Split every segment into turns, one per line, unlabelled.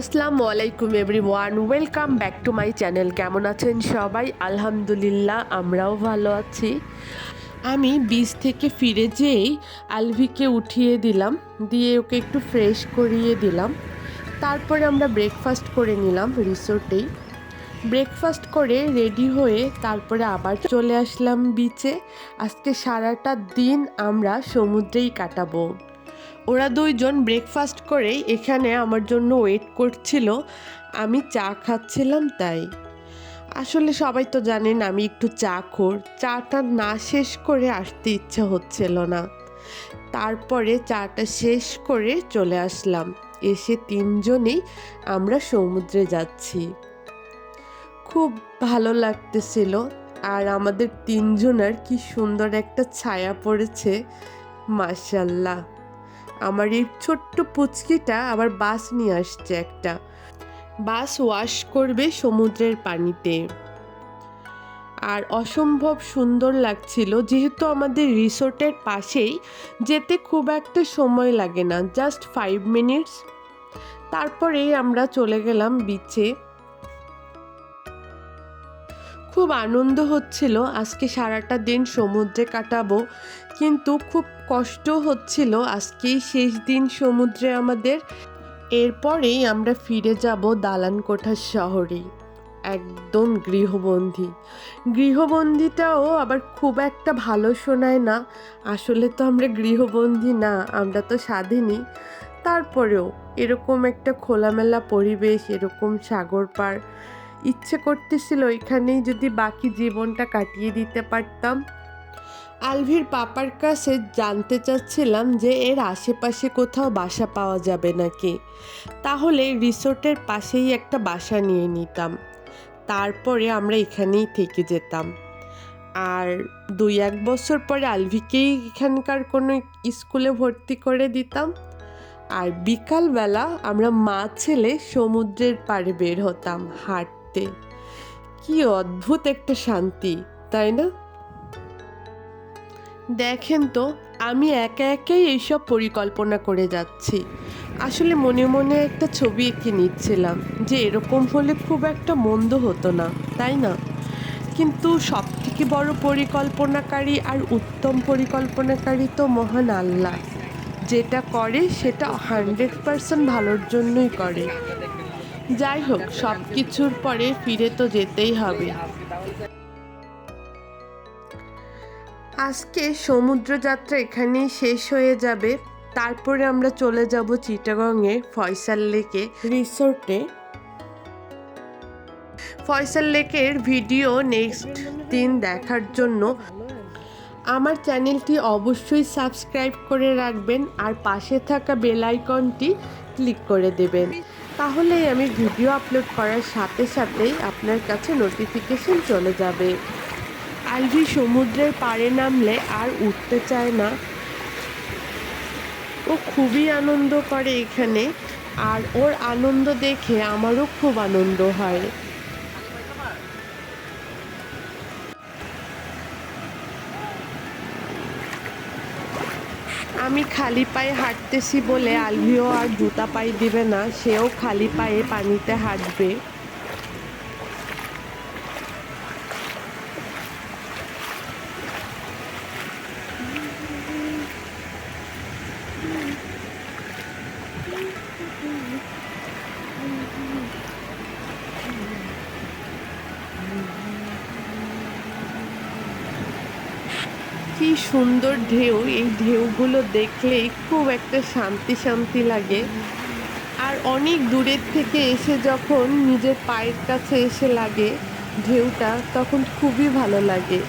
আসসালামু আলাইকুম everyone, welcome back to my channel. কেমন আছেন সবাই? আলহামদুলিল্লাহ, আমরাও ভালো আছি। আমি বীজ থেকে ফিরে যেয়েই আলভিকে উঠিয়ে দিলাম, দিয়ে ওকে একটু ফ্রেশ করিয়ে দিলাম। তারপরে আমরা ব্রেকফাস্ট করে নিলাম রিসোর্টেই। ব্রেকফাস্ট করে রেডি হয়ে তারপরে আবার চলে আসলাম বিচে। আজকে সারাটা দিন আমরা সমুদ্রেই কাটাবো। ওরা দুইজন ব্রেকফাস্ট করেই এখানে আমার জন্য ওয়েট করছিল। আমি চা খাচ্ছিলাম তাই। আসলে সবাই তো জানেন আমি একটু চা খোর চাটা না শেষ করে আসতে ইচ্ছা হচ্ছিল না। তারপরে চাটা শেষ করে চলে আসলাম। এসে তিনজনেই আমরা সমুদ্রে যাচ্ছি। খুব ভালো লাগতেছিল। আর আমাদের তিনজনের কি সুন্দর একটা ছায়া পড়েছে। মাশাল্লাহ আমার এই ছোট্ট পুচকিটা আবার বাস নিয়ে আসছে একটা। বাস ওয়াশ করবে সমুদ্রের পানিতে। আর অসম্ভব সুন্দর লাগছিল, যেহেতু আমাদের রিসোর্টের পাশেই যেতে খুব একটা সময় লাগে না, জাস্ট ফাইভ মিনিটস তারপরেই আমরা চলে গেলাম বিচে খুব আনন্দ হচ্ছিল, আজকে সারাটা দিন সমুদ্রে কাটাবো। কিন্তু খুব কষ্ট হচ্ছিল, আজকেই শেষ দিন সমুদ্রে আমাদের। এরপরেই আমরা ফিরে যাব দালান কোঠার শহরে, একদম গৃহবন্দী। গৃহবন্দিটাও আবার খুব একটা ভালো শোনায় না। আসলে তো আমরা গৃহবন্দী না, আমরা তো স্বাধীনই। তারপরেও এরকম একটা খোলামেলা পরিবেশ, এরকম সাগর পার ইচ্ছে করতেছিল এখানেই যদি বাকি জীবনটা কাটিয়ে দিতে পারতাম। আলভির পাপার কাছে জানতে চাচ্ছিলাম যে এর আশেপাশে কোথাও বাসা পাওয়া যাবে নাকি। তাহলে রিসোর্টের পাশেই একটা বাসা নিয়ে নিতাম। তারপরে আমরা এখানেই থেকে যেতাম। আর দুই এক বছর পরে আলভিকেই এখানকার কোনো স্কুলে ভর্তি করে দিতাম। আর বিকালবেলা আমরা মা ছেলে সমুদ্রের পাড়ে বের হতাম হাঁটতে কি অদ্ভুত একটা শান্তি, তাই না? দেখেন তো, আমি একা একাই এইসব পরিকল্পনা করে যাচ্ছি। আসলে মনে মনে একটা ছবি এঁকে নিচ্ছিলাম যে এরকম হলে খুব একটা মন্দ হতো না, তাই না? কিন্তু সব থেকে বড় পরিকল্পনাকারী আর উত্তম পরিকল্পনাকারী তো মহান আল্লাহ। যেটা করে সেটা হান্ড্রেড পারসেন্ট ভালোর জন্যই করে। যাই হোক, সব কিছুর পরে ফিরে তো যেতেই হবে। আজকে সমুদ্রযাত্রা এখানেই শেষ হয়ে যাবে। তারপরে আমরা চলে যাব চিটাগংয়ে, ফয়সাল লেকে, রিসোর্টে। ফয়সাল লেকের ভিডিও নেক্সট দিন দেখার জন্য। আমার চ্যানেলটি অবশ্যই সাবস্ক্রাইব করে রাখবেন আর পাশে থাকা বেল আইকনটি ক্লিক করে দেবেন। তাহলেই আমি ভিডিও আপলোড করার সাথে সাথেই আপনার কাছে নোটিফিকেশন চলে যাবে। আলভি সমুদ্রের পাড়ে নামলে আর উঠতে চায় না। ও খুবই আনন্দ করে এখানে, আর ওর আনন্দ দেখে আমারও খুব আনন্দ হয়। আমি খালি পায়ে হাঁটতেছি বলে আলভিও আর জুতা পায়ে দিবে না, সেও খালি পায়ে পানিতে হাঁটবে। কি সুন্দর ঢেউ, এই ঢেউগুলো দেখলেই খুব একটা শান্তি শান্তি লাগে। আর অনেক দূরের থেকে এসে যখন নিজের পায়ের কাছে এসে লাগে ঢেউটা, তখন খুবই ভালো লাগে।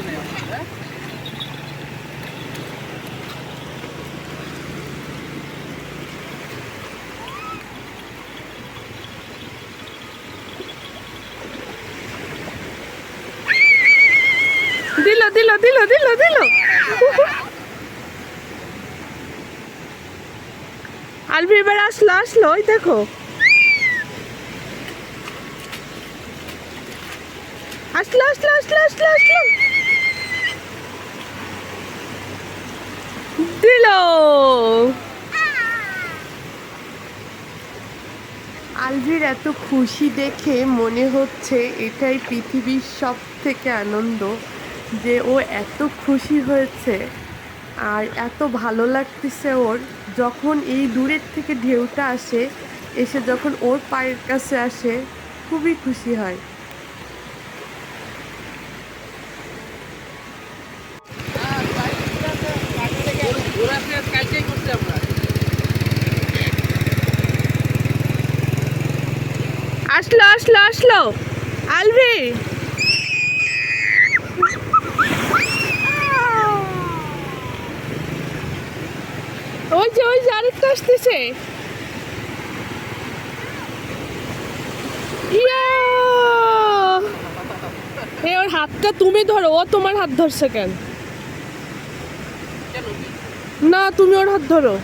είναι ε; Δίλο, δίλο, δίλο, δίλο! Αλπί μπέρα σλό, σλό, είτε έχω! Ας σλό, σλό, σλό, σλό! দিল আলভির এত খুশি দেখে মনে হচ্ছে এটাই পৃথিবীর সব থেকে আনন্দ, যে ও এত খুশি হয়েছে আর এত ভালো লাগতেছে ওর। যখন এই দূরের থেকে ঢেউটা আসে, এসে যখন ওর পায়ের কাছে আসে, খুবই খুশি হয়। আসলো আসলো। আলভি। ওই যে ওই যে, আরেকটা আসতেছে। এ, ওর হাতটা তুমি ধরো, ও তোমার হাত ধরছে কেন? না, তুমি ওর হাত ধরো।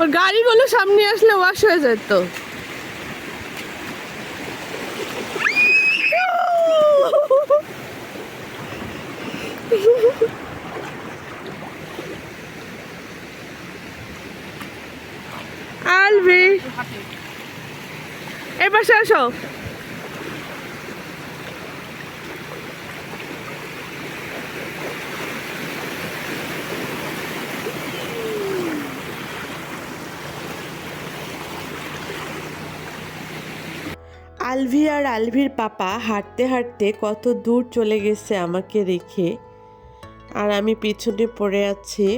ওর গাড়িগুলো সামনে আসলে ওয়াশ হয়ে যেত আলভি
হাতে
এই পাশে আসো। আলভি আর আলভির পাপা হাঁটতে হাঁটতে কত দূর চলে গেছে আমাকে রেখে আর আমি পিছনে পড়ে আছি।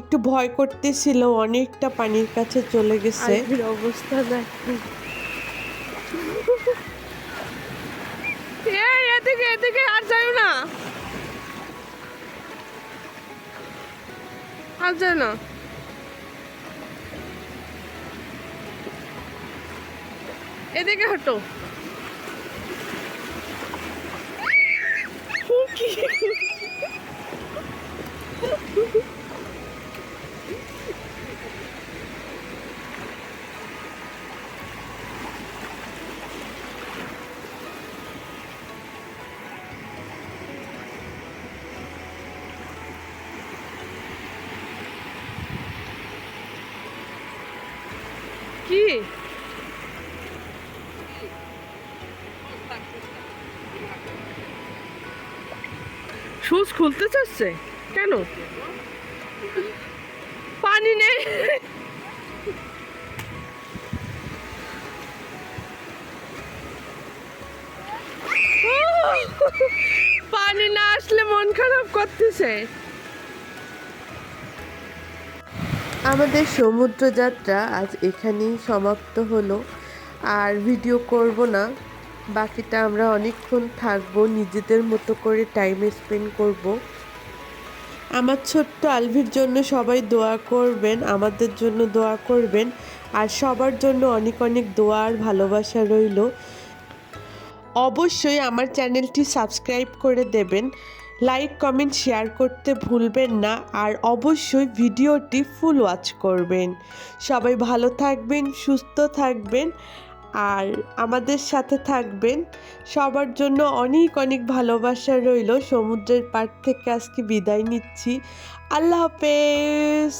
একটু ভয় করতেছিল অনেকটা পানির কাছে চলে গেছে। অবস্থা দেখো এই এদিকে এদিকে আর যাই না। আর যাই না। এদিকে হাঁটো। কি? শুজ চাচ্ছে কেন? পানি নেই। পানি না আসলে মন খারাপ করতেছে। আমাদের সমুদ্র যাত্রা আজ এখানেই সমাপ্ত হলো। আর ভিডিও করব না। বাকিটা আমরা অনেকক্ষণ থাকব, নিজেদের মতো করে টাইম স্পেন্ড করব। আমার ছোট্ট আলভির জন্য সবাই দোয়া করবেন, আমাদের জন্য দোয়া করবেন, আর সবার জন্য অনেক অনেক দোয়া আর ভালোবাসা রইল। অবশ্যই আমার চ্যানেলটি সাবস্ক্রাইব করে দেবেন লাইক কমেন্ট শেয়ার করতে ভুলবেন না, আর অবশ্যই ভিডিওটি ফুল ওয়াচ করবেন। সবাই ভালো থাকবেন, সুস্থ থাকবেন আর আমাদের সাথে থাকবেন। সবার জন্য অনেক অনেক ভালোবাসা রইল। সমুদ্রের পাড় থেকে আজকে বিদায় নিচ্ছি। আল্লাহ হাফেজ।